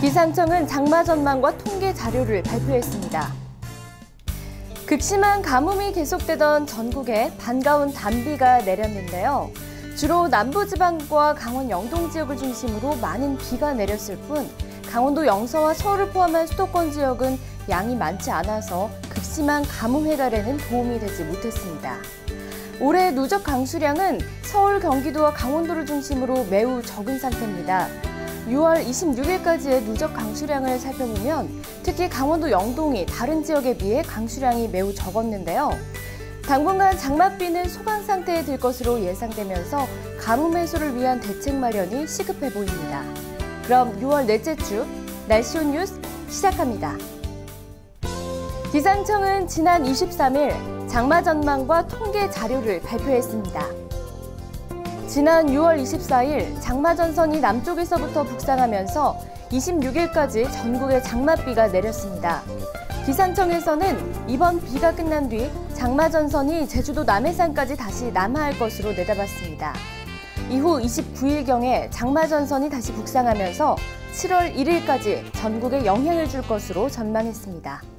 기상청은 장마 전망과 통계 자료를 발표했습니다. 극심한 가뭄이 계속되던 전국에 반가운 단비가 내렸는데요. 주로 남부지방과 강원 영동 지역을 중심으로 많은 비가 내렸을 뿐 강원도 영서와 서울을 포함한 수도권 지역은 양이 많지 않아서 극심한 가뭄 해결에는 도움이 되지 못했습니다. 올해 누적 강수량은 서울, 경기도와 강원도를 중심으로 매우 적은 상태입니다. 6월 26일까지의 누적 강수량을 살펴보면 특히 강원도 영동이 다른 지역에 비해 강수량이 매우 적었는데요. 당분간 장맛비는 소강 상태에 들 것으로 예상되면서 가뭄 해소를 위한 대책 마련이 시급해 보입니다. 그럼 6월 넷째 주 날씨온 뉴스 시작합니다. 기상청은 지난 23일 장마 전망과 통계 자료를 발표했습니다. 지난 6월 24일 장마 전선이 남쪽에서부터 북상하면서 26일까지 전국에 장맛비가 내렸습니다. 기상청에서는 이번 비가 끝난 뒤 장마 전선이 제주도 남해산까지 다시 남하할 것으로 내다봤습니다. 이후 29일경에 장마 전선이 다시 북상하면서 7월 1일까지 전국에 영향을 줄 것으로 전망했습니다.